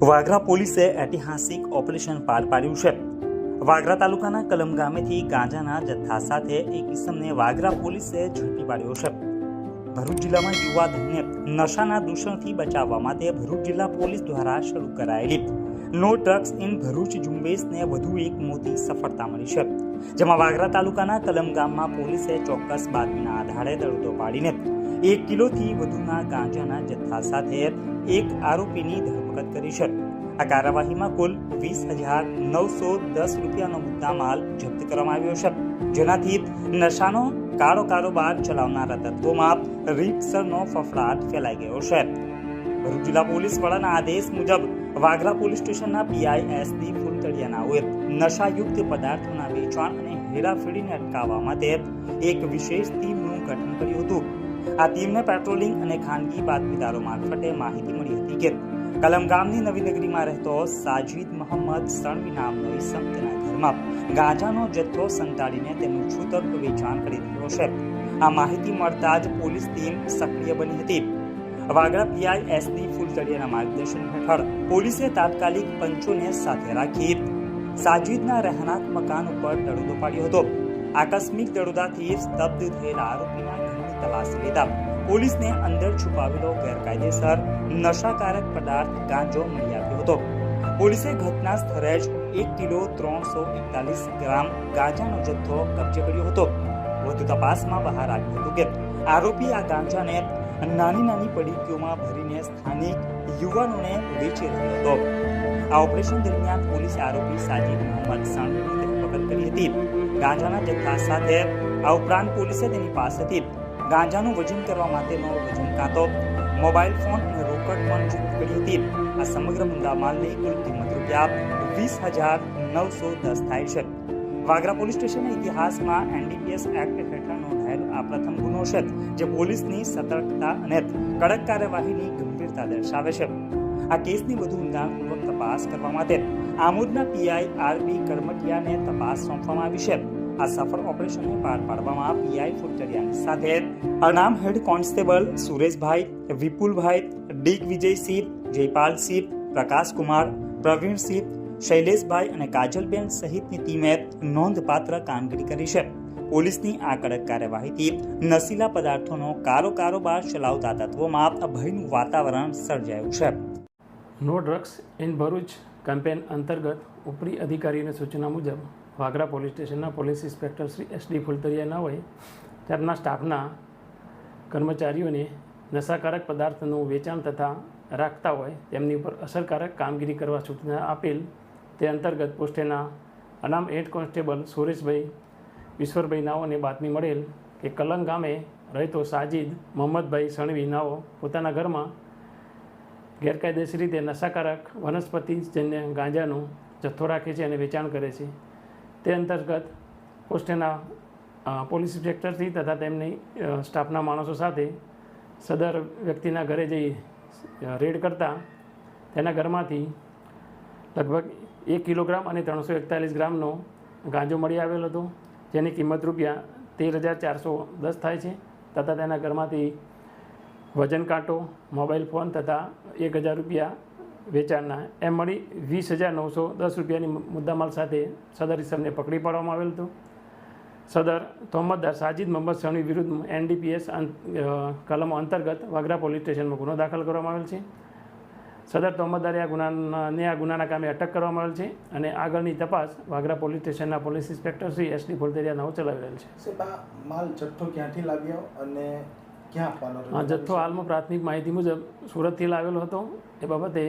વાગરા પોલીસે ઐતિહાસિક ઓપરેશન પાર પાડ્યું છે. વાગરા તાલુકાના કલમ ગામેથી ગાંજાના જથ્થા સાથે એક ઇસમને વાગરા પોલીસે ઝડપી પાડ્યો છે. ભરૂચ જિલ્લામાં યુવાધનને નશાના દૂષણથી બચાવવા માટે ભરૂચ જિલ્લા પોલીસ દ્વારા શરૂ કરાયેલી નો ડ્રગ્સ ઇન ભરૂચ, ઝુંબેશને વધુ એક મોટી સફળતા મળી છે, જેમાં વાગરા તાલુકાના કલમ ગામમાં પોલીસે ચોક્કસ બાતમીના આધારે દરોડો પાડીને એક કિલોથી વધુના ગાંજાના જથ્થા સાથે એક આરોપીની ધરપકડ કરી છે. આ કાર્યવાહીમાં કુલ વીસ હજાર નવસો દસ રૂપિયાનો મુદ્દામાલ જપ્ત કરવામાં આવ્યો છે, જેનાથી નશાનો કાળો કારોબાર ચલાવનારા તત્વોમાં રીતસરનો ફફડાટ ફેલાઈ ગયો છે. ભરૂચ જિલ્લા પોલીસ વડાના આદેશ મુજબ વાઘરા પોલીસ સ્ટેશનના પીઆઈ એસ એસડી ફૂલતળિયાનાઓએ નશાયુક્ત પદાર્થોના વેચાણ અને હેરાફેરીને અટકાવવા માટે એક વિશેષ ટીમનું ગઠન કર્યું હતું. આ ટીમને પેટ્રોલિંગ અને ખાનગી બાતમીદારો મારફતે માહિતી મળી હતી કે કલમ ગામની નવી નગરીમાં રહેતો સાજીદ મોહમ્મદ સણવી નામનો ઈસમ તેના ઘરમાં ગાંજાનો જથ્થો સંતાડીને તેનું છૂતક વેચાણ કરી રહ્યો છે. આ માહિતી મળતા જ પોલીસ ટીમ સક્રિય બની હતી. વાગડા પીઆઈ એસડી ફૂલતળિયાના માર્ગદર્શન હેઠળ પોલીસે તાત્કાલિક પંચોને સાથે રાખી સાજીદના રહેણાંક મકાન ઉપર દરોડો પાડ્યો હતો. આકસ્મિક દરોડાથી સ્તબ્ધ થયેલા આરોપીના ઘરની તલાશી લેતા પોલીસને અંદર છુપાવેલો ગેરકાયદેસર નશાકારક પદાર્થ ગાંજો મળી આવ્યો હતો. પોલીસે ઘટના સ્થળે જ એક કિલો ત્રણસો એકતાલીસ ગ્રામ ગાંજાનો જથ્થો કબજે કર્યો હતો. વધુ તપાસમાં બહાર આવ્યું હતું કે આરોપી આ ગાંજાને નાની નાની પડીકીઓમાં ભરીને સ્થાનિક યુવાનોને વેચી રહ્યો હતો. આ ઓપરેશન દરમિયાન પોલીસે આરોપી સાજીદ મોહમ્મદ સાણવીની ધરપકડ કરી હતી. ગાંજાના જથ્થા સાથે આ ઉપરાંત પોલીસે તેની પાસેથી ગાંજાનું વજન કરવા માટેનો વજન કાંતો, મોબાઈલ ફોન અને રોકડ પણ જપ્ત કરી હતી. આ સમગ્ર મુદ્દામાલની કુલ કિંમત રૂપિયા વીસ હજાર નવસો દસ થાય છે. વાગરા પોલીસ સ્ટેશનના ઇતિહાસમાં એનડીપીએસ એક્ટ હેઠળ નોંધાયેલો આ પ્રથમ ગુનો છે જે પોલીસની સતર્કતા અને કડક કાર્યવાહીની ગંભીરતા દર્શાવે છે. આ કેસની વધુ ઊંડાણપૂર્વક તપાસ કરવા માટે આમોદના પીઆઈ આરબી કરમટિયાને તપાસ સોંપવામાં આવી છે. આ સફળ ઓપરેશનને પાર પાડવામાં પીઆઈ ફૂલચરિયાની સાથે અનામ હેડ કોન્સ્ટેબલ સુરેશભાઈ, વિપુલભાઈ દિગ્વિજયસિંહ જયપાલસિંહ, પ્રકાશકુમાર, પ્રવીણસિંહ, શૈલેષભાઈ અને કાજલબેન સહિતની ટીમે નોંધપાત્ર કામગીરી કરી છે. પોલીસની આ કડક કાર્યવાહીથી નશીલા પદાર્થોનો કારો કારોબાર ચલાવતા તત્વોમાં ભયનું વાતાવરણ સર્જાયું છે. No drugs in Bharuch campaign અંતર્ગત ઉપરી અધિકારીઓની સૂચના મુજબ વાગરા પોલીસ સ્ટેશનના police inspector Shri S D ફુલતરિયાના હોય તેમના સ્ટાફના કર્મચારીઓને નશાકારક પદાર્થનું વેચાણ તથા રાખતા હોય તેમની ઉપર અસરકારક કામગીરી કરવા સૂચના આપેલ તે અંતર્ગત પોસ્ટેના અનામ હેડ કોન્સ્ટેબલ સુરેશભાઈ ઈશ્વરભાઈ નાઓને બાતમી મળેલ કે કલંગ ગામે રહેતો સાજીદ મોહમ્મદભાઈ સણવી નાઓ પોતાના ઘરમાં ગેરકાયદેસર રીતે નશાકારક વનસ્પતિજન્ય ગાંજાનો જથ્થો રાખે છે અને વેચાણ કરે છે. તે અંતર્ગત કોસ્ટેના પોલીસ ઇન્સ્પેક્ટરથી તથા તેમની સ્ટાફના માણસો સાથે સદર વ્યક્તિના ઘરે જઈ રેડ કરતા તેના ઘરમાંથી લગભગ એક કિલોગ્રામ અને ત્રણસો એકતાલીસ ગ્રામનો ગાંજો મળી આવેલો હતો. જેની કિંમત રૂપિયા તેર હજાર ચારસો દસ થાય છે તથા તેના ઘરમાંથી વજન કાંટો, મોબાઈલ ફોન તથા એક હજાર રૂપિયા વેચાણના એમ મળી વીસ હજાર નવસો દસ રૂપિયાની મુદ્દામાલ સાથે સદર ઇસમને પકડી પાડવામાં આવેલ હતું. સદર તોહમતદાર સાજિદ મોહમ્મદ સણી વિરુદ્ધ એનડીપીએસ કલમો અંતર્ગત વાગરા પોલીસ સ્ટેશનમાં ગુનો દાખલ કરવામાં આવેલ છે. સદર તોમદારે આ ગુનાને આ ગુનાના કામે અટક કરવામાં આવેલ છે અને આગળની તપાસ વાગરા પોલીસ સ્ટેશનના police inspector Shri S D Phultariya નવો ચલાવી રહેલ છે માલ જથ્થો ક્યાંથી લાવ્યો અને ક્યાં જથ્થો હાલમાં પ્રાથમિક માહિતી મુજબ સુરતથી લાવેલો હતો. એ બાબતે